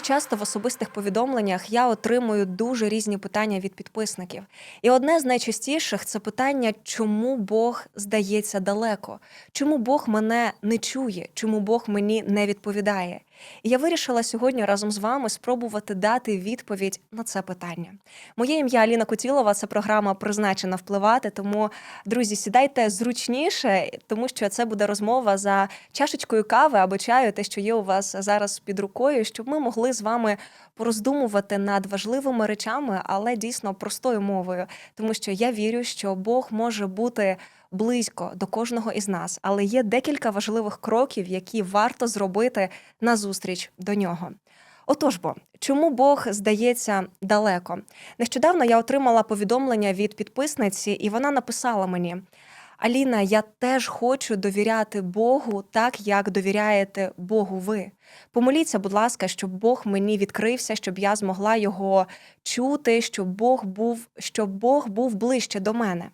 Дуже часто в особистих повідомленнях я отримую дуже різні питання від підписників. І одне з найчастіших це питання, чому Бог здається далеко, чому Бог мене не чує, чому Бог мені не відповідає. І я вирішила сьогодні разом з вами спробувати дати відповідь на це питання. Моє ім'я Аліна Кутілова, це програма призначена впливати. Тому, друзі, сідайте зручніше, тому що це буде розмова за чашечкою кави або чаю, те, що є у вас зараз під рукою, щоб ми могли з вами пороздумувати над важливими речами, але дійсно простою мовою, тому що я вірю, що Бог може бути близько до кожного із нас, але є декілька важливих кроків, які варто зробити назустріч до нього. Отож бо, чому Бог здається далеко? Нещодавно я отримала повідомлення від підписниці, і вона написала мені: Аліна, я теж хочу довіряти Богу так, як довіряєте Богу ви. Помоліться, будь ласка, щоб Бог мені відкрився, щоб я змогла його чути, щоб Бог був, щоб Бог був ближче до мене.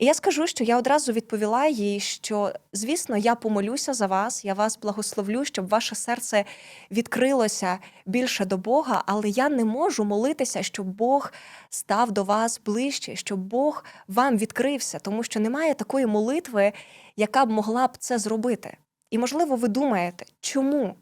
І я скажу, що я одразу відповіла їй, що звісно, я помолюся за вас, я вас благословлю, щоб ваше серце відкрилося більше до Бога, але я не можу молитися, щоб Бог став до вас ближче, щоб Бог вам відкрився, тому що немає такої молитви, яка б могла б це зробити. І можливо, ви думаєте, чому?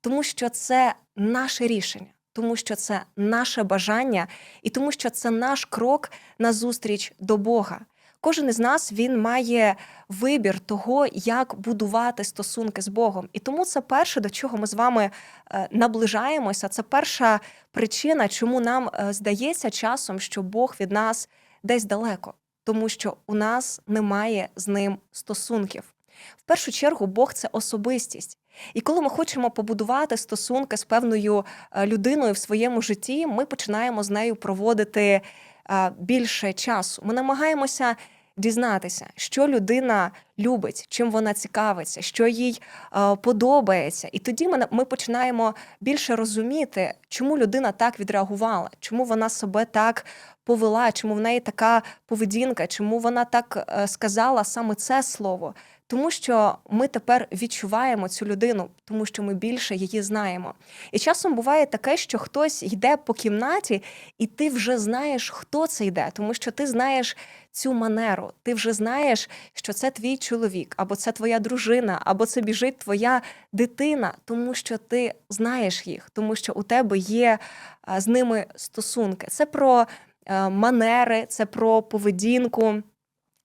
Тому що це наше рішення. Тому що це наше бажання, і тому, що це наш крок назустріч до Бога. Кожен із нас він має вибір того, як будувати стосунки з Богом. І тому це перше, до чого ми з вами е, наближаємося. Це перша причина, чому нам е, здається часом, що Бог від нас десь далеко, тому що у нас немає з ним стосунків. В першу чергу, Бог це особистість. І коли ми хочемо побудувати стосунки з певною е, людиною в своєму житті, ми починаємо з нею проводити більше часу. Ми намагаємося дізнатися, що людина любить, чим вона цікавиться, що їй подобається. І тоді ми, ми починаємо більше розуміти, чому людина так відреагувала, чому вона себе так повела, чому в неї така поведінка, чому вона так е, сказала саме це слово. Тому що ми тепер відчуваємо цю людину, тому що ми більше її знаємо. І часом буває таке, що хтось йде по кімнаті, і ти вже знаєш, хто це йде, тому що ти знаєш цю манеру, ти вже знаєш, що це твій чоловік, або це твоя дружина, або це біжить твоя дитина, тому що ти знаєш їх, тому що у тебе є з ними стосунки. Це про е, манери, це про поведінку.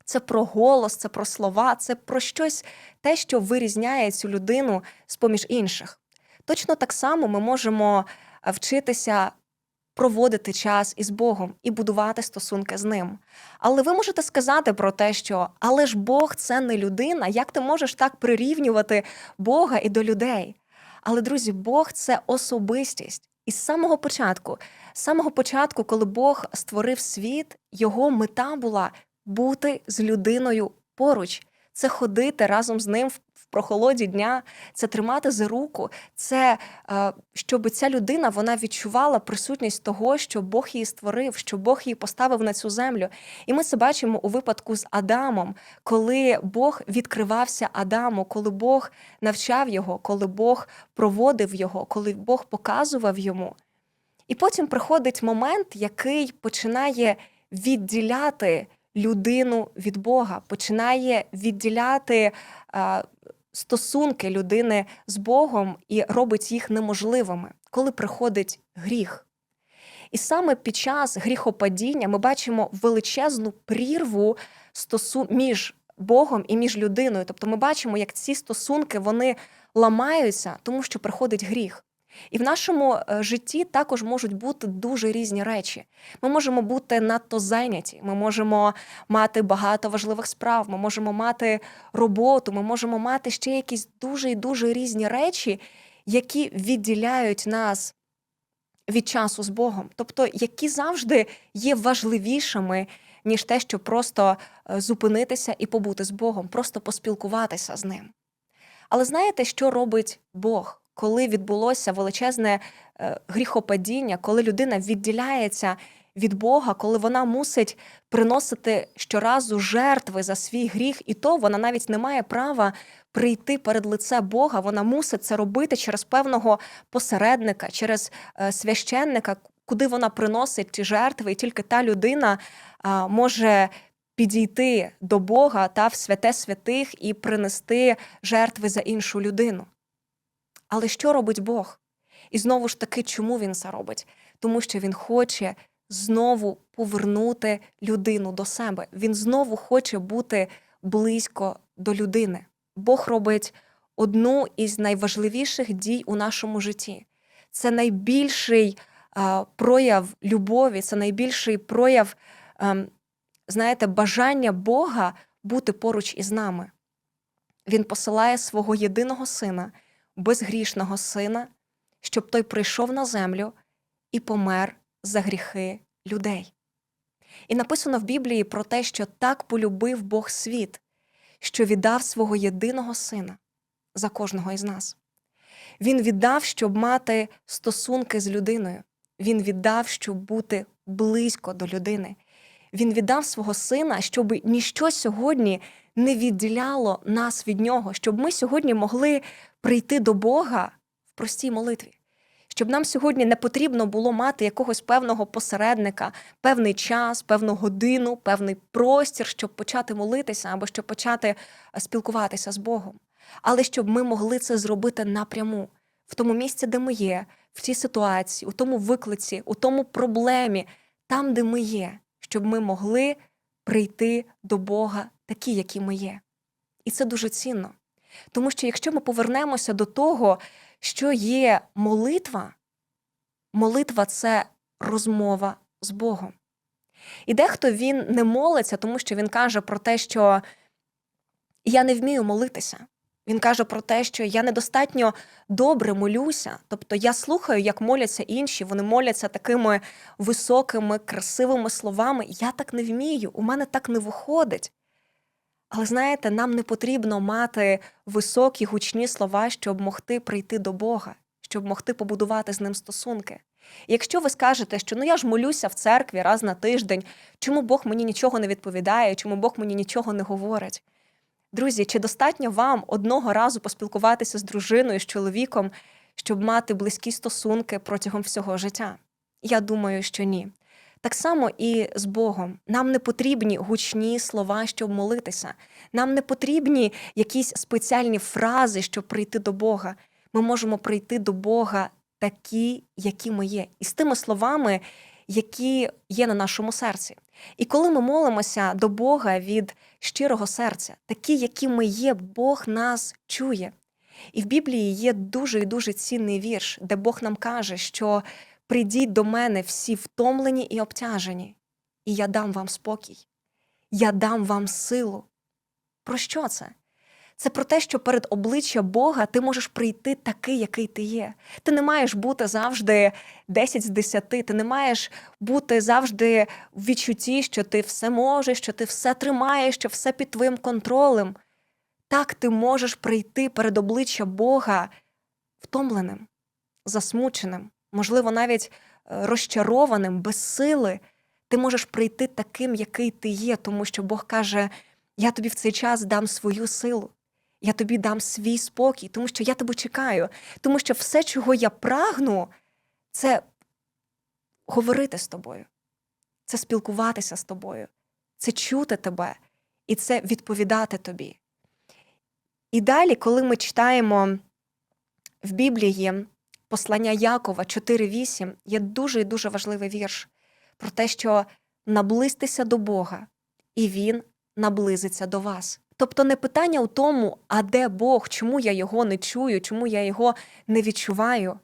Це про голос, це про слова, це про щось те, що вирізняє цю людину з поміж інших. Точно так само ми можемо е, вчитися проводити час із Богом і будувати стосунки з ним. Але ви можете сказати про те, що але ж Бог це не людина, як ти можеш так прирівнювати Бога і до людей? Але, друзі, Бог це особистість. І з самого початку, з самого початку, коли Бог створив світ, його мета була бути з людиною поруч, це ходити разом з ним в прохолоді дня, це тримати за руку, це е, щоб ця людина вона відчувала присутність того, що Бог її створив, що Бог її поставив на цю землю. І ми це бачимо у випадку з Адамом, коли Бог відкривався Адаму, коли Бог навчав його, коли Бог проводив його, коли Бог показував йому. І потім приходить момент, який починає відділяти людину від Бога, починає відділяти е, стосунки людини з Богом і робить їх неможливими, коли приходить гріх. І саме під час гріхопадіння ми бачимо величезну прірву стосу... між Богом і між людиною. Тобто ми бачимо, як ці стосунки вони ламаються, тому що приходить гріх. І в нашому е, житті також можуть бути дуже різні речі. Ми можемо бути надто зайняті, ми можемо мати багато важливих справ, ми можемо мати роботу, ми можемо мати ще якісь дуже і дуже різні речі, які відділяють нас від часу з Богом, тобто які завжди є важливішими, ніж те, щоб просто е, зупинитися і побути з Богом, просто поспілкуватися з ним. Але знаєте, що робить Бог? Коли відбулося величезне е, гріхопадіння, коли людина відділяється від Бога, коли вона мусить приносити щоразу жертви за свій гріх, і то вона навіть не має права прийти перед лице Бога. Вона мусить це робити через певного посередника, через е, священника, куди вона приносить ті жертви, і тільки та людина може підійти до Бога та в святе святих і принести жертви за іншу людину. Але що робить Бог? І знову ж таки, чому він це робить? Тому що він хоче знову повернути людину до себе. Він знову хоче бути близько до людини. Бог робить одну із найважливіших дій у нашому житті. Це найбільший а, прояв любові, це найбільший прояв, ем, знаєте, бажання Бога бути поруч із нами. Він посилає свого єдиного сина, безгрішного сина, щоб той прийшов на землю і помер за гріхи людей. І написано в Біблії про те, що так полюбив Бог світ, що віддав свого єдиного сина за кожного із нас. Він віддав, щоб мати стосунки з людиною. Він віддав, щоб бути близько до людини. Він віддав свого сина, щоб ніщо сьогодні не відділяло нас від нього, щоб ми сьогодні могли прийти до Бога в простій молитві. Щоб нам сьогодні не потрібно було мати якогось певного посередника, певний час, певну годину, певний простір, щоб почати молитися або щоб почати е, спілкуватися з Богом. Але щоб ми могли це зробити напряму, в тому місці, де ми є, в тій ситуації, у тому виклиці, у тому проблемі, там, де ми є, щоб ми могли прийти до Бога такі, які ми є. І це дуже цінно. Тому що якщо ми повернемося до того, що є молитва, молитва це розмова з Богом. І дехто він не молиться, тому що він каже про те, що я не вмію молитися. Він каже про те, що я недостатньо добре молюся. Тобто я слухаю, як моляться інші, вони моляться такими високими, красивими словами. Я так не вмію, у мене так не виходить. Але знаєте, нам не потрібно мати високі гучні слова, щоб могти прийти до Бога, щоб могти побудувати з ним стосунки. Якщо ви скажете, що ну я ж молюся в церкві раз на тиждень, чому Бог мені нічого не відповідає, чому Бог мені нічого не говорить? Друзі, чи достатньо вам одного разу поспілкуватися з дружиною, з чоловіком, щоб мати близькі стосунки протягом всього життя? Я думаю, що ні. Так само і з Богом. Нам не потрібні гучні слова, щоб молитися. Нам не потрібні якісь спеціальні фрази, щоб прийти до Бога. Ми можемо прийти до Бога такі, які ми є, і з тими словами, які є на нашому серці. І коли ми молимося до Бога від щирого серця, такі, які ми є, Бог нас чує. І в Біблії є дуже і дуже цінний вірш, де Бог нам каже, що прийдіть до мене всі втомлені і обтяжені, і я дам вам спокій, я дам вам силу. Про що це? Це про те, що перед обличчя Бога ти можеш прийти такий, який ти є. Ти не маєш бути завжди 10 з 10, ти не маєш бути завжди в відчутті, що ти все можеш, що ти все тримаєш, що все під твоїм контролем. Так ти можеш прийти перед обличчя Бога втомленим, засмученим, можливо, навіть е, розчарованим, без сили. Ти можеш прийти таким, який ти є, тому що Бог каже: Я тобі в цей час дам свою силу. Я тобі дам свій спокій, тому що я тебе чекаю, тому що все, чого я прагну, це говорити з тобою, це спілкуватися з тобою, це чути тебе і це відповідати тобі. І далі, коли ми читаємо в Біблії послання Якова 4.8, є дуже і дуже важливий вірш про те, що наблизьтеся до Бога, і Він наблизиться до вас. Тобто не питання у тому, а де Бог, чому я його не чую, чому я його не відчуваю,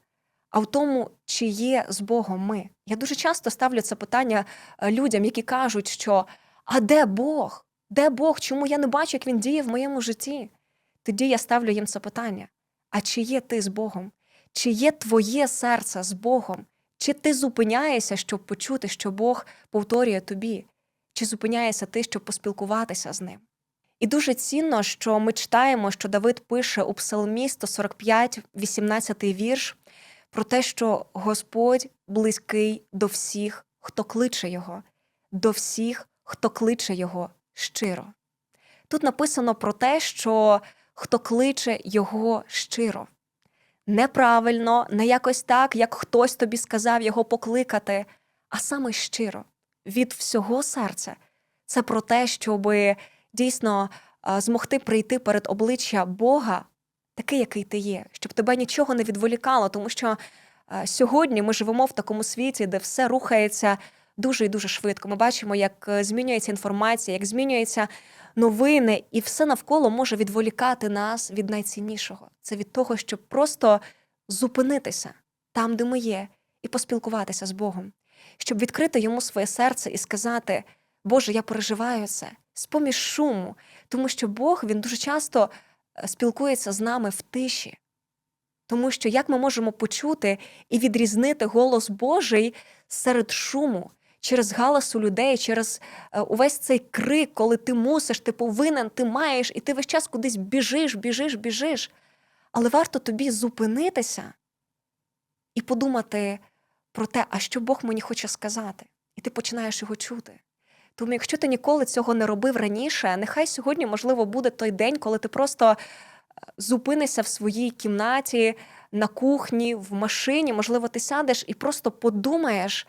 а в тому, чи є з Богом ми. Я дуже часто ставлю це питання е, людям, які кажуть, що а де Бог? Де Бог? Чому я не бачу, як він діє в моєму житті? Тоді я ставлю їм це питання: а чи є ти з Богом? Чи є твоє серце з Богом? Чи ти зупиняєшся, щоб почути, що Бог повторює тобі? Чи зупиняєшся ти, щоб поспілкуватися з ним? І дуже цінно, що ми читаємо, що Давид пише у Псалмі 145, 18 вірш про те, що Господь близький до всіх, хто кличе Його, до всіх, хто кличе Його щиро. Тут написано про те, що хто кличе Його щиро. Неправильно, не якось так, як хтось тобі сказав його покликати, а саме щиро, від всього серця. Це про те, щоб дійсно змогти прийти перед обличчя Бога, такий, який ти є, щоб тебе нічого не відволікало, тому що сьогодні ми живемо в такому світі, де все рухається дуже і дуже швидко. Ми бачимо, як е, змінюється інформація, як змінюються новини, і все навколо може відволікати нас від найціннішого. Це від того, щоб просто зупинитися там, де ми є, і поспілкуватися з Богом, щоб відкрити йому своє серце і сказати: Боже, я переживаю це з-поміж шуму, тому що Бог він дуже часто е, спілкується з нами в тиші. Тому що як ми можемо почути і відрізнити голос Божий серед шуму, через галасу людей, через е, увесь цей крик, коли ти мусиш, ти повинен, ти маєш, і ти весь час кудись біжиш, біжиш, біжиш. Але варто тобі зупинитися і подумати про те, а що Бог мені хоче сказати, і ти починаєш його чути. Тому, якщо ти ніколи цього не робив раніше, нехай сьогодні, можливо, буде той день, коли ти просто е, зупинишся в своїй кімнаті, на кухні, в машині, можливо, ти сядеш і просто подумаєш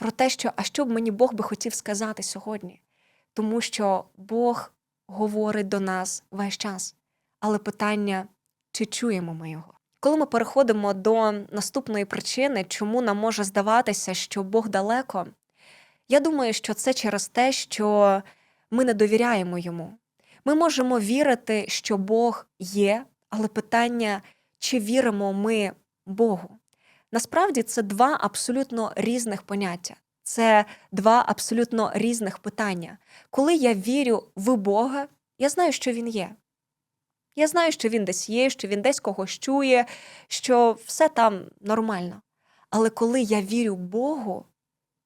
про те, що а що б мені Бог би хотів сказати сьогодні. Тому що Бог говорить до нас весь час. Але питання, чи чуємо ми його? Коли ми переходимо до наступної причини, чому нам може здаватися, що Бог далеко, я думаю, що це через те, що ми не довіряємо йому. Ми можемо вірити, що Бог є, але питання, чи віримо ми Богу? Насправді це два абсолютно різних поняття. Це два абсолютно різних питання. Коли я вірю в Бога, я знаю, що Він є. Я знаю, що він десь є, що він десь когось чує, що все там нормально. Але коли я вірю Богу,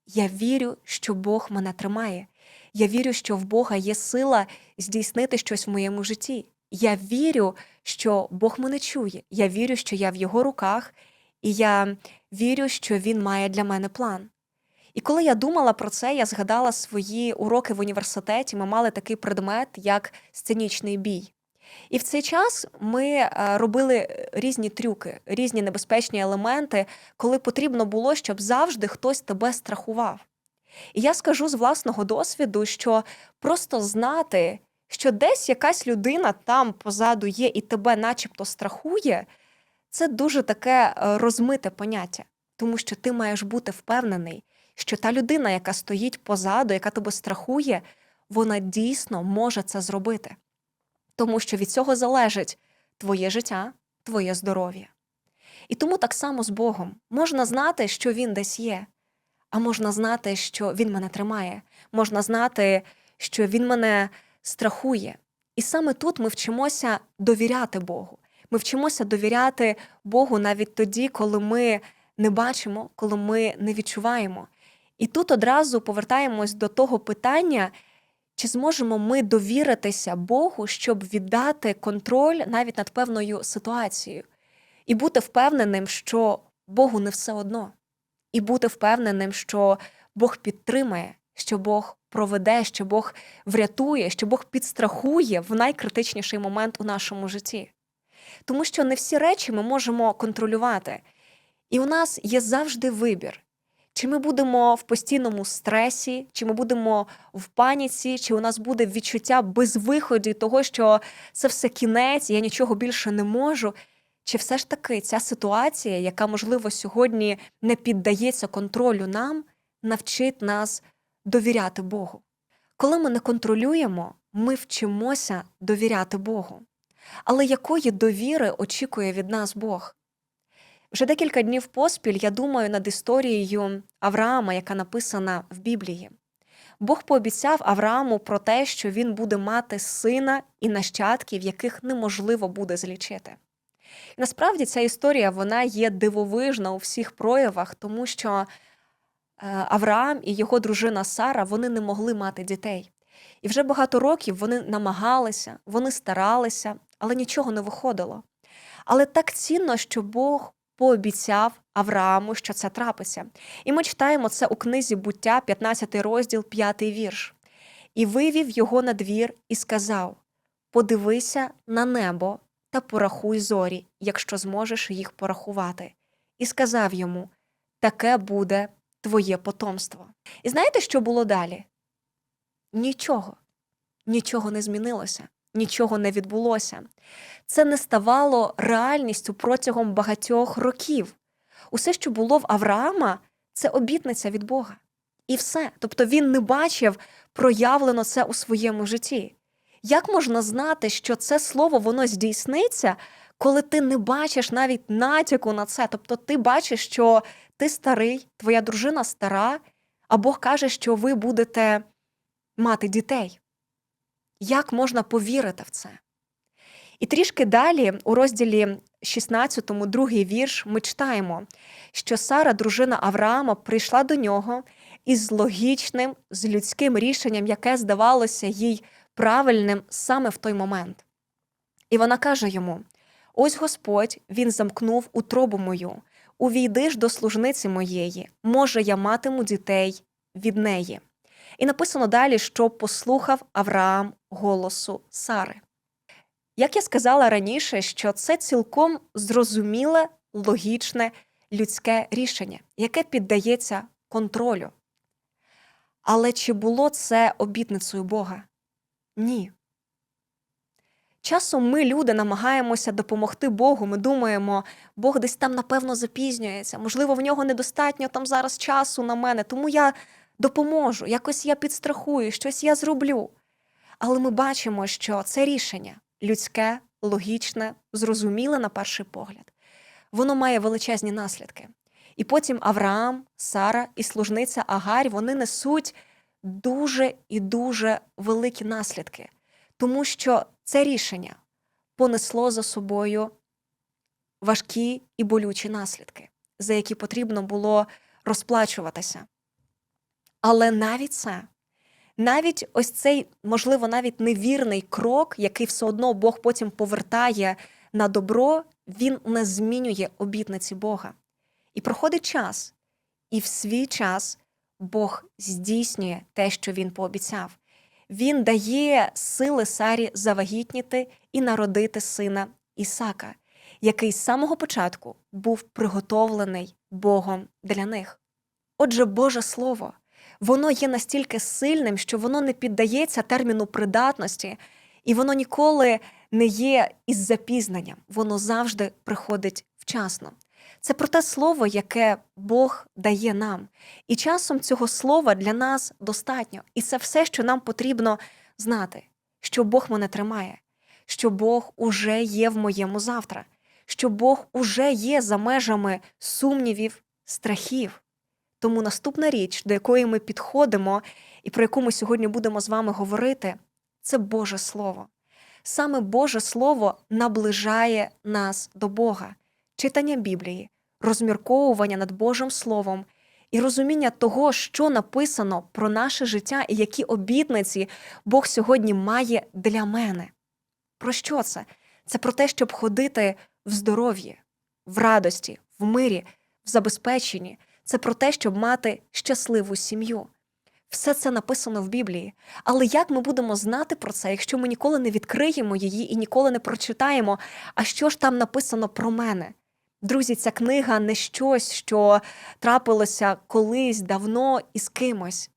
я вірю, що Бог мене тримає. Я вірю, що в Бога є сила здійснити щось в моєму житті. Я вірю, що Бог мене чує. Я вірю, що я в його руках, і я вірю, що він має для мене план. І коли я думала про це, я згадала свої уроки в університеті. Ми мали такий предмет, як сценічний бій. І в цей час ми е, робили різні трюки, різні небезпечні елементи, коли потрібно було, щоб завжди хтось тебе страхував. І я скажу з власного досвіду, що просто знати, що десь якась людина там позаду є і тебе начебто страхує, це дуже таке е, розмите поняття, тому що ти маєш бути впевнений, що та людина, яка стоїть позаду, яка тебе страхує, вона дійсно може це зробити. Тому що від цього залежить твоє життя, твоє здоров'я. І тому так само з Богом можна знати, що Він десь є, а можна знати, що Він мене тримає, можна знати, що Він мене страхує. І саме тут ми вчимося довіряти Богу. Ми вчимося довіряти Богу навіть тоді, коли ми не бачимо, коли ми не відчуваємо. І тут одразу повертаємось до того питання, чи зможемо ми довіритися Богу, щоб віддати контроль навіть над певною ситуацією, і бути впевненим, що Богу не все одно, і бути впевненим, що Бог підтримає, що Бог проведе, що Бог врятує, що Бог підстрахує в найкритичніший момент у нашому житті. Тому що не всі речі ми можемо контролювати, і у нас є завжди вибір. Чи ми будемо в постійному стресі, чи ми будемо в паніці, чи у нас буде відчуття безвиході того, що це все кінець, я нічого більше не можу. Чи все ж таки ця ситуація, яка, можливо, сьогодні не піддається контролю нам, навчить нас довіряти Богу? Коли ми не контролюємо, ми вчимося довіряти Богу. Але якої довіри очікує від нас Бог? Вже декілька днів поспіль я думаю над історією Авраама, яка написана в Біблії. Бог пообіцяв Аврааму про те, що він буде мати сина і нащадків, яких неможливо буде злічити. І насправді ця історія вона є дивовижна у всіх проявах, тому що е, Авраам і його дружина Сара вони не могли мати дітей. І вже багато років вони намагалися, вони старалися, але нічого не виходило. Але так цінно, що Бог пообіцяв Аврааму, що це трапиться. І ми читаємо це у книзі буття, 15 розділ, 5 вірш. І вивів його на двір і сказав: Подивися на небо та порахуй зорі, якщо зможеш їх порахувати. І сказав йому: Таке буде твоє потомство. І знаєте, що було далі? Нічого. Нічого не змінилося, нічого не відбулося. Це не ставало реальністю протягом багатьох років. Усе, що було в Авраама, це обітниця від Бога. І все. Тобто він не бачив проявлено це у своєму житті. Як можна знати, що це слово воно здійсниться, коли ти не бачиш навіть натяку на це? Тобто ти бачиш, що ти старий, твоя дружина стара, а Бог каже, що ви будете мати дітей. Як можна повірити в це? І трішки далі, у розділі 16, другий вірш, ми читаємо, що Сара, дружина Авраама, прийшла до нього із логічним, з людським рішенням, яке здавалося їй правильним саме в той момент. І вона каже йому: Ось Господь він замкнув утробу мою, увійди ж до служниці моєї, може, я матиму дітей від неї. І написано далі, що послухав Авраам голосу Сари. Як я сказала раніше, що це цілком зрозуміле, логічне людське рішення, яке піддається контролю. Але чи було це обітницею Бога? Ні. Часом ми, люди, намагаємося допомогти Богу. Ми думаємо, Бог десь там, напевно, запізнюється, можливо, в нього недостатньо там зараз часу на мене, тому я допоможу, якось я підстрахую, щось я зроблю. Але ми бачимо, що це рішення людське, логічне, зрозуміле на перший погляд, воно має величезні наслідки. І потім Авраам, Сара і служниця Агарь вони несуть дуже і дуже великі наслідки, тому що це рішення понесло за собою важкі і болючі наслідки, за які потрібно було розплачуватися. Але навіть це, навіть ось цей, можливо, навіть невірний крок, який все одно Бог потім повертає на добро, він не змінює обітниці Бога. І проходить час, і в свій час Бог здійснює те, що він пообіцяв. Він дає сили Сарі завагітніти і народити сина Ісака, який з самого початку був приготовлений Богом для них. Отже, Боже Слово, воно є настільки сильним, що воно не піддається терміну придатності, і воно ніколи не є із запізненням, воно завжди приходить вчасно. Це про те слово, яке Бог дає нам. І часом цього слова для нас достатньо. І це все, що нам потрібно знати, що Бог мене тримає, що Бог уже є в моєму завтра, що Бог уже є за межами сумнівів, страхів. Тому наступна річ, до якої ми підходимо, і про яку ми сьогодні будемо з вами говорити, це Боже Слово. Саме Боже Слово наближає нас до Бога, читання Біблії, розмірковування над Божим Словом і розуміння того, що написано про наше життя і які обітниці Бог сьогодні має для мене. Про що це? Це про те, щоб ходити в здоров'ї, в радості, в мирі, в забезпеченні. Це про те, щоб мати щасливу сім'ю. Все це написано в Біблії. Але як ми будемо знати про це, якщо ми ніколи не відкриємо її і ніколи не прочитаємо, а що ж там написано про мене? Друзі, ця книга не щось, що трапилося колись давно і з кимось.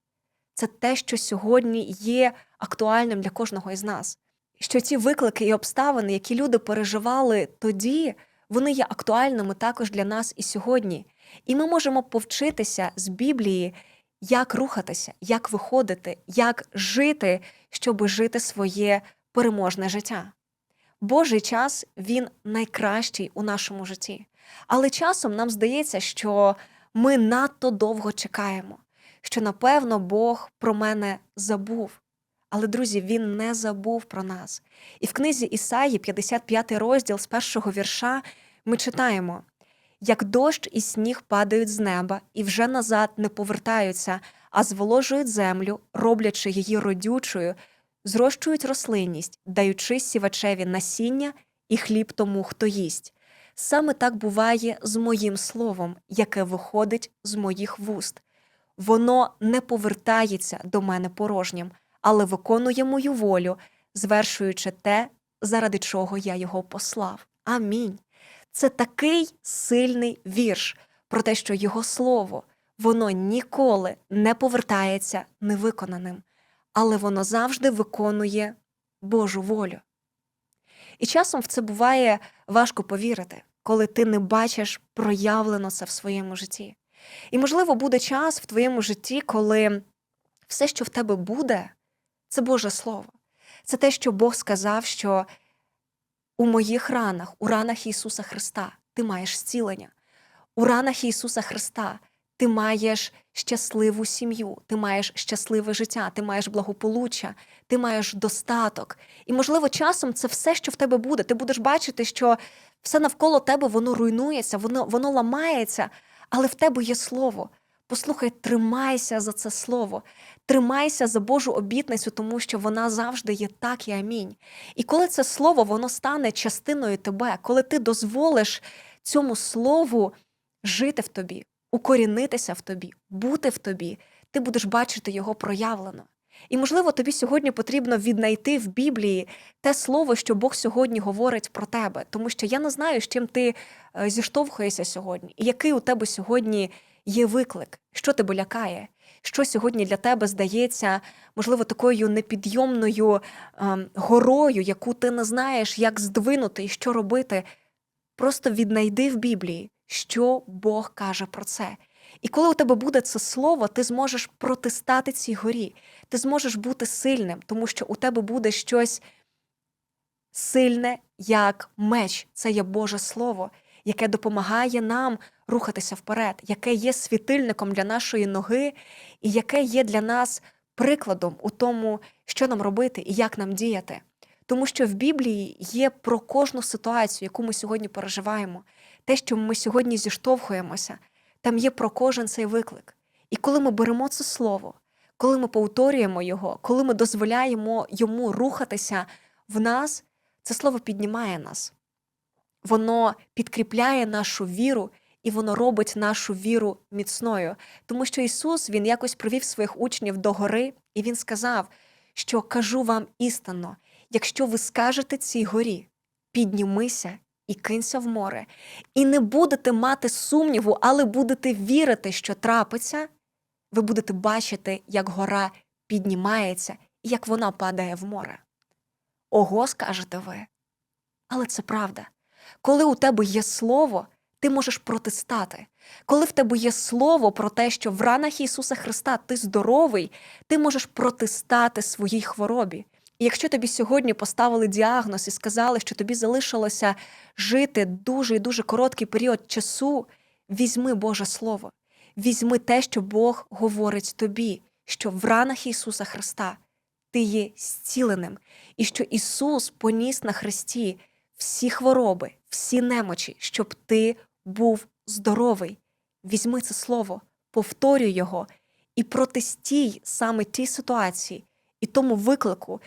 Це те, що сьогодні є актуальним для кожного із нас. Що ті виклики і обставини, які люди переживали тоді, вони є актуальними також для нас і сьогодні. І ми можемо повчитися з Біблії, як рухатися, як виходити, як жити, щоб жити своє переможне життя. Божий час він найкращий у нашому житті. Але часом нам здається, що ми надто довго чекаємо, що напевно Бог про мене забув. Але, друзі, він не забув про нас. І в книзі Ісаї, 55 розділ з першого вірша, ми читаємо: як дощ і сніг падають з неба і вже назад не повертаються, а зволожують землю, роблячи її родючою, зрощують рослинність, даючи сівачеві насіння і хліб тому, хто їсть. Саме так буває з моїм словом, яке виходить з моїх вуст. Воно не повертається до мене порожнім, але виконує мою волю, звершуючи те, заради чого я його послав. Амінь. Це такий сильний вірш про те, що його слово воно ніколи не повертається невиконаним, але воно завжди виконує Божу волю. І часом в це буває важко повірити, коли ти не бачиш проявлено це в своєму житті. І, можливо, буде час в твоєму житті, коли все, що в тебе буде, це Боже Слово. Це те, що Бог сказав, що у моїх ранах, у ранах Ісуса Христа, ти маєш зцілення. У ранах Ісуса Христа ти маєш щасливу сім'ю, ти маєш щасливе життя, ти маєш благополуччя, ти маєш достаток. І, можливо, часом це все, що в тебе буде. Ти будеш бачити, що все навколо тебе воно руйнується, воно, воно ламається, але в тебе є слово. Послухай, тримайся за це слово, тримайся за Божу обітницю, тому що вона завжди є так і амінь. І коли це слово воно стане частиною тебе, коли ти дозволиш цьому слову жити в тобі, укорінитися в тобі, бути в тобі, ти будеш бачити його проявлено. І, можливо, тобі сьогодні потрібно віднайти в Біблії те слово, що Бог сьогодні говорить про тебе, тому що я не знаю, з чим ти е, зіштовхуєшся сьогодні, і який у тебе сьогодні є виклик, що тебе лякає, що сьогодні для тебе здається, можливо, такою непідйомною ем, горою, яку ти не знаєш, як здвинути і що робити. Просто віднайди в Біблії, що Бог каже про це. І коли у тебе буде це слово, ти зможеш протистати цій горі, ти зможеш бути сильним, тому що у тебе буде щось сильне, як меч. Це є Боже Слово, яке допомагає нам рухатися вперед, яке є світильником для нашої ноги, і яке є для нас прикладом у тому, що нам робити і як нам діяти. Тому що в Біблії є про кожну ситуацію, яку ми сьогодні переживаємо, те, що ми сьогодні зіштовхуємося, там є про кожен цей виклик. І коли ми беремо це слово, коли ми повторюємо його, коли ми дозволяємо йому рухатися в нас, це слово піднімає нас. Воно підкріпляє нашу віру і воно робить нашу віру міцною. Тому що Ісус Він якось привів своїх учнів до гори, і Він сказав, що кажу вам істинно, якщо ви скажете цій горі, піднімися і кинься в море, і не будете мати сумніву, але будете вірити, що трапиться, ви будете бачити, як гора піднімається і як вона падає в море. Ого, скажете ви. Але це правда. Коли у тебе є слово, ти можеш протистати. Коли в тебе є слово про те, що в ранах Ісуса Христа ти здоровий, ти можеш протистати своїй хворобі. І якщо тобі сьогодні поставили діагноз і сказали, що тобі залишилося жити дуже і дуже короткий період часу, візьми Боже Слово, візьми те, що Бог говорить тобі, що в ранах Ісуса Христа ти є зціленим, і що Ісус поніс на Христі всі хвороби, всі немочі, щоб ти був здоровий. Візьми це слово, повторюй його і протистій саме тій ситуації і тому виклику,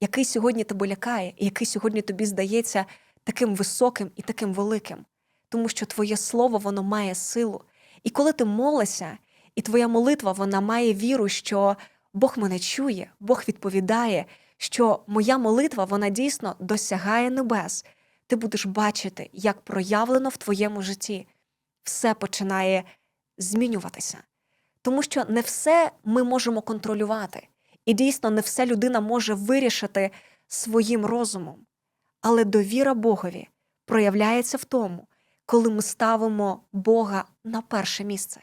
який сьогодні тебе лякає, і який сьогодні тобі здається таким високим і таким великим. Тому що твоє слово воно має силу. І коли ти молишся, і твоя молитва вона має віру, що Бог мене чує, Бог відповідає, що моя молитва вона дійсно досягає небес. Ти будеш бачити, як проявлено в твоєму житті все починає змінюватися. Тому що не все ми можемо контролювати, і дійсно не все людина може вирішити своїм розумом. Але довіра Богові проявляється в тому, коли ми ставимо Бога на перше місце,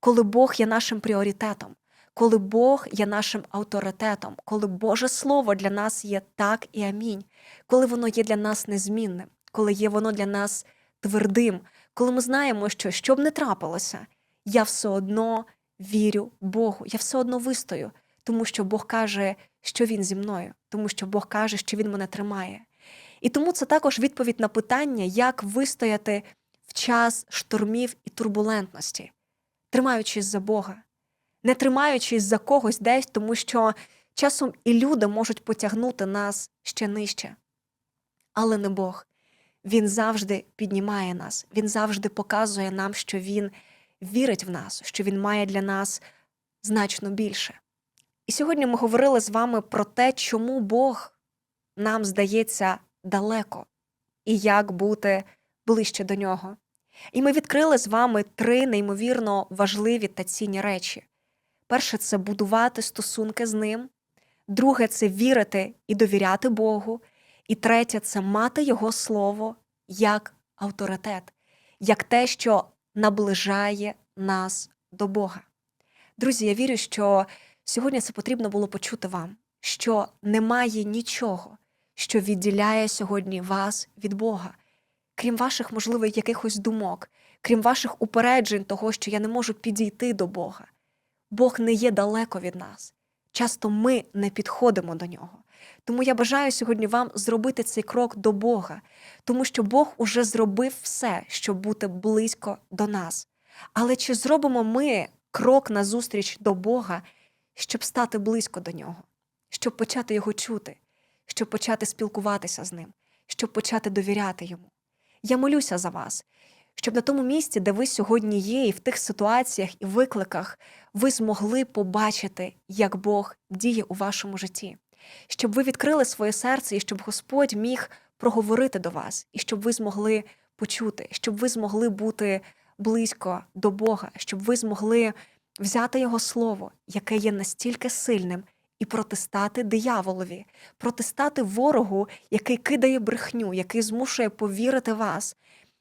коли Бог є нашим пріоритетом, коли Бог є нашим авторитетом, коли Боже Слово для нас є так і амінь, коли воно є для нас незмінним, коли є воно для нас твердим, коли ми знаємо, що що б не трапилося, я все одно вірю Богу, я все одно вистою, тому що Бог каже, що Він зі мною, тому що Бог каже, що Він мене тримає. І тому це також відповідь на питання, як вистояти в час штормів і турбулентності, тримаючись за Бога, не тримаючись за когось десь, тому що часом і люди можуть потягнути нас ще нижче. Але не Бог. Він завжди піднімає нас, він завжди показує нам, що він вірить в нас, що він має для нас значно більше. І сьогодні ми говорили з вами про те, чому Бог нам здається далеко і як бути ближче до нього. І ми відкрили з вами три неймовірно важливі та цінні речі. Перше це будувати стосунки з ним, друге це вірити і довіряти Богу, і третє це мати Його слово як авторитет, як те, що наближає нас до Бога. Друзі, я вірю, що сьогодні це потрібно було почути вам, що немає нічого, що відділяє сьогодні вас від Бога, крім ваших, можливо, якихось думок, крім ваших упереджень того, що я не можу підійти до Бога. Бог не є далеко від нас. Часто ми не підходимо до нього. Тому я бажаю сьогодні вам зробити цей крок до Бога, тому що Бог уже зробив все, щоб бути близько до нас. Але чи зробимо ми крок назустріч до Бога, щоб стати близько до нього, щоб почати його чути, щоб почати спілкуватися з ним, щоб почати довіряти йому? Я молюся за вас, щоб на тому місці, де ви сьогодні є, і в тих ситуаціях і викликах ви змогли побачити, як Бог діє у вашому житті, щоб ви відкрили своє серце і щоб Господь міг проговорити до вас, і щоб ви змогли почути, щоб ви змогли бути близько до Бога, щоб ви змогли взяти Його слово, яке є настільки сильним, і протистати дияволові, протистати ворогу, який кидає брехню, який змушує повірити вас,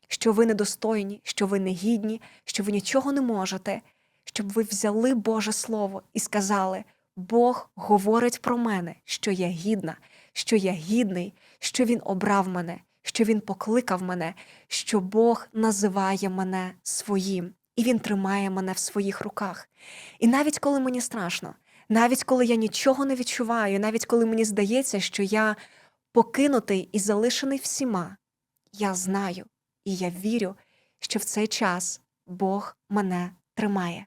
що ви недостойні, що ви негідні, що ви нічого не можете, щоб ви взяли Боже Слово і сказали: Бог говорить про мене, що я гідна, що я гідний, що Він обрав мене, що Він покликав мене, що Бог називає мене своїм, і Він тримає мене в своїх руках. І навіть коли мені страшно, навіть коли я нічого не відчуваю, навіть коли мені здається, що я покинутий і залишений всіма, я знаю і я вірю, що в цей час Бог мене тримає.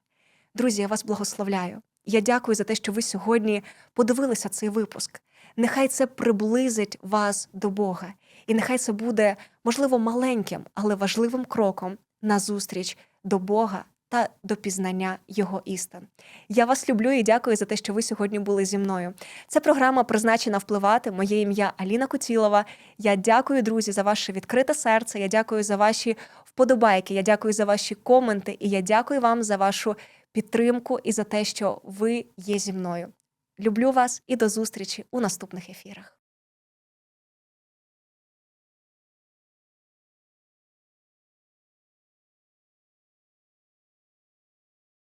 Друзі, я вас благословляю. Я дякую за те, що ви сьогодні подивилися цей випуск. Нехай це приблизить вас до Бога, і нехай це буде, можливо, маленьким, але важливим кроком назустріч до Бога та до пізнання Його істин. Я вас люблю і дякую за те, що ви сьогодні були зі мною. Це програма призначена впливати. Моє ім'я Аліна Кутілова. Я дякую, друзі, за ваше відкрите серце. Я дякую за ваші вподобайки. Я дякую за ваші коменти, і я дякую вам за вашу підтримку і за те, що ви є зі мною. Люблю вас і до зустрічі у наступних ефірах.